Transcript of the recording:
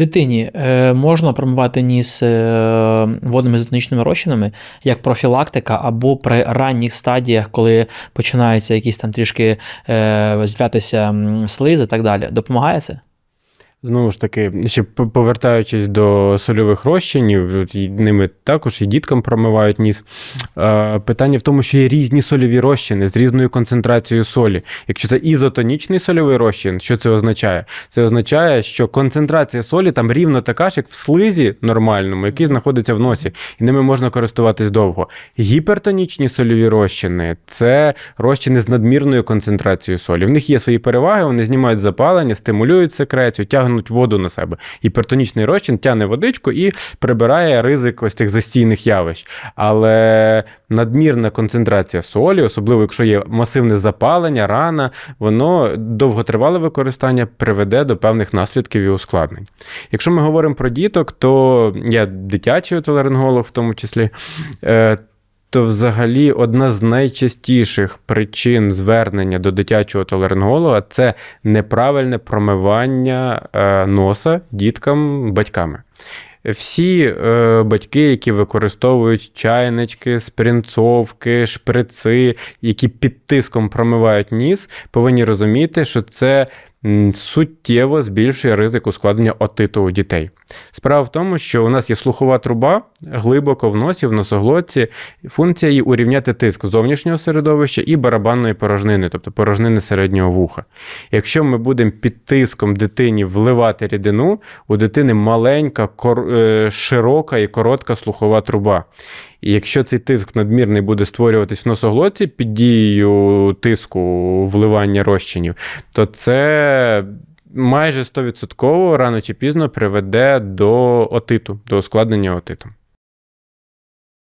Дитині е, можна промивати ніс е, водними ізотонічними розчинами як профілактика, або при ранніх стадіях, коли починаються якісь там трішки злятися слизи і так далі. Допомагає це? Знову ж таки, ще повертаючись до сольових розчинів, ними також і діткам промивають ніс. Питання в тому, що є різні сольові розчини з різною концентрацією солі. Якщо це ізотонічний сольовий розчин, що це означає? Це означає, що концентрація солі там рівно така ж, як в слизі нормальному, який знаходиться в носі, і ними можна користуватись довго. Гіпертонічні сольові розчини це розчини з надмірною концентрацією солі. В них є свої переваги, вони знімають запалення, стимулюють секрецію, тягнуть воду на себе. Гіпертонічний розчин тягне водичку і прибирає ризик ось тих застійних явищ. Але надмірна концентрація солі, особливо якщо є масивне запалення, рана, воно довготривале використання приведе до певних наслідків і ускладнень. Якщо ми говоримо про діток, то я дитячий отоларинголог в тому числі. То взагалі одна з найчастіших причин звернення до дитячого толеринголога це неправильне промивання е, носа діткам батьками. Всі е, батьки, які використовують чайнички, спринцовки, шприци, які під тиском промивають ніс, повинні розуміти, що це суттєво збільшує ризик ускладнення отиту у дітей. Справа в тому, що у нас є слухова труба глибоко в носі, в носоглотці. Функція її урівняти тиск зовнішнього середовища і барабанної порожнини, тобто порожнини середнього вуха. Якщо ми будемо під тиском дитині вливати рідину, у дитини маленька, кор... е, широка і коротка слухова труба. І якщо цей тиск надмірний буде створюватись в носоглотці під дією тиску вливання розчинів, то це майже 100% рано чи пізно приведе до отиту, до ускладнення отиту.